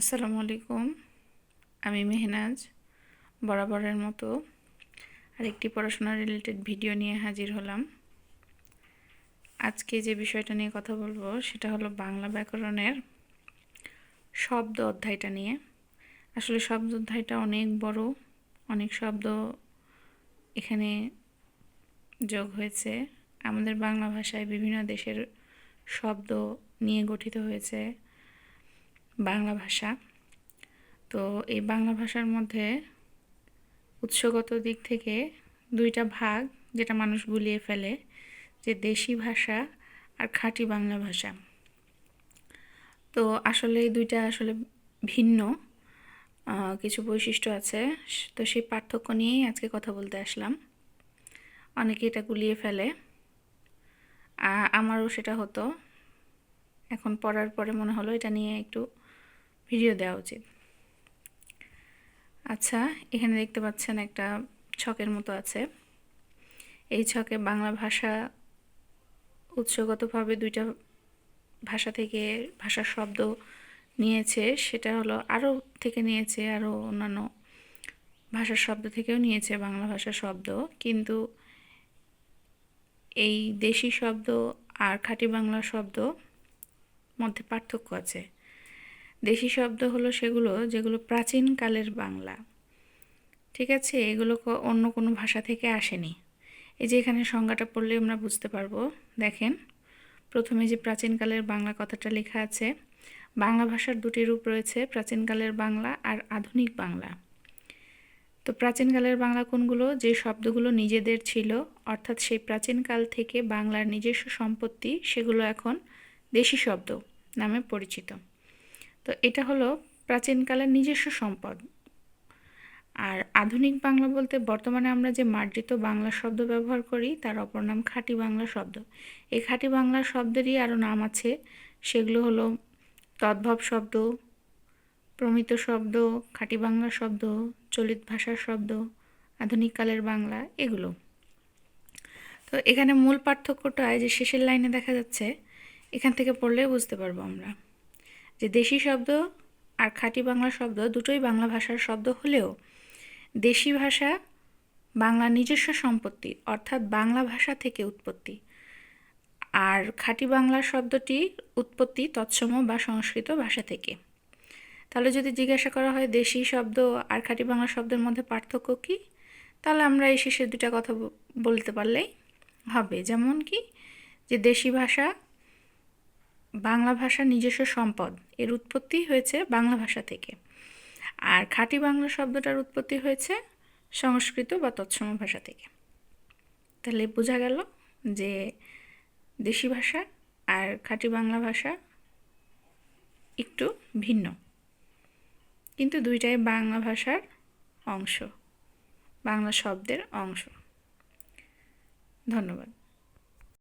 আসসালামু আলাইকুম। আমি মেহনাজ, বরাবরের মতো আরেকটি পড়াশোনা রিলেটেড ভিডিও নিয়ে হাজির হলাম। আজকে যে বিষয়টা নিয়ে কথা বলব, সেটা হলো বাংলা ব্যাকরণের শব্দ অধ্যায়টা নিয়ে। আসলে শব্দ অধ্যায়টা অনেক বড়, অনেক শব্দ এখানে যোগ হয়েছে। আমাদের বাংলা ভাষায় বিভিন্ন দেশের শব্দ নিয়ে গঠিত হয়েছে। বাংলা ভাষা। তো এই বাংলা ভাষার মধ্যে উৎসগত দিক থেকে দুইটা ভাগ যেটা মানুষ গুলিয়ে ফেলে, যে দেশি ভাষা আর খাঁটি বাংলা ভাষা। তো আসলে এই দুইটা আসলে ভিন্ন কিছু বৈশিষ্ট্য আছে। তো সেই পার্থক্য নিয়েই আজকে কথা বলতে আসলাম। অনেকে এটা গুলিয়ে ফেলে। আমারও সেটা হতো। এখন পড়ার পরে মনে হলো এটা নিয়ে একটু ভিডিও দেওয়া উচিত। আচ্ছা এখানে দেখতে পাচ্ছেন একটা ছকের মতো আছে। এই ছকে বাংলা ভাষা উৎসগতভাবে দুইটা ভাষা থেকে ভাষার শব্দ নিয়েছে, সেটা হলো আরও থেকে নিয়েছে, আরও অন্যান্য ভাষার শব্দ থেকেও নিয়েছে বাংলা ভাষার শব্দ। কিন্তু এই দেশি শব্দ আর খাঁটি বাংলা শব্দ মধ্যে পার্থক্য আছে। দেশি শব্দ হলো সেগুলো যেগুলো প্রাচীনকালের বাংলা। ঠিক আছে? এগুলো অন্য কোনো ভাষা থেকে আসেনি। এই যে এখানে সংজ্ঞাটা পড়লে আমরা বুঝতে পারব। দেখেন, প্রথমে যে প্রাচীনকালের বাংলা কথাটা লেখা আছে, বাংলা ভাষার দুটি রূপ রয়েছে, প্রাচীনকালের বাংলা আর আধুনিক বাংলা। তো প্রাচীনকালের বাংলা কোনগুলো? যে শব্দগুলো নিজেদের ছিল, অর্থাৎ সেই প্রাচীনকাল থেকে বাংলার নিজস্ব সম্পত্তি, সেগুলো এখন দেশি শব্দ নামে পরিচিত। তো এটা হলো প্রাচীনকালের নিজস্ব সম্পদ। আর আধুনিক বাংলা বলতে বর্তমানে আমরা যে মার্জিত বাংলা শব্দ ব্যবহার করি, তার অপর নাম খাঁটি বাংলা শব্দ। এই খাঁটি বাংলা শব্দেরই আরও নাম আছে, সেগুলো হলো তদ্ভব শব্দ, প্রমিত শব্দ, খাঁটি বাংলা শব্দ, চলিত ভাষার শব্দ আধুনিককালের বাংলা, এগুলো। তো এখানে মূল পার্থক্যটা যে শেষের লাইনে দেখা যাচ্ছে, এখান থেকে পড়লে বুঝতে পারব আমরা। যে দেশি শব্দ আর খাঁটি বাংলা শব্দ দুটোই বাংলা ভাষার শব্দ হলেও দেশি ভাষা বাংলা নিজস্ব সম্পত্তি, অর্থাৎ বাংলা ভাষা থেকে উৎপত্তি। আর খাঁটি বাংলা শব্দটি উৎপত্তি তৎসম বা সংস্কৃত ভাষা থেকে। তাহলে যদি জিজ্ঞাসা করা হয় দেশি শব্দ আর খাঁটি বাংলা শব্দের মধ্যে পার্থক্য কী? তাহলে আমরা এই শেষে দুটা কথা বলতে পারলেই হবে। যেমন কি? যে দেশি ভাষা বাংলা ভাষা নিজস্ব সম্পদ, এর উৎপত্তি হয়েছে বাংলা ভাষা থেকে। আর খাঁটি বাংলা শব্দটার উৎপত্তি হয়েছে সংস্কৃত বা তৎসম ভাষা থেকে। তাহলে বোঝা গেল যে দেশি ভাষা আর খাঁটি বাংলা ভাষা একটু ভিন্ন। কিন্তু দুইটাই বাংলা ভাষার অংশ, বাংলা শব্দের অংশ। ধন্যবাদ।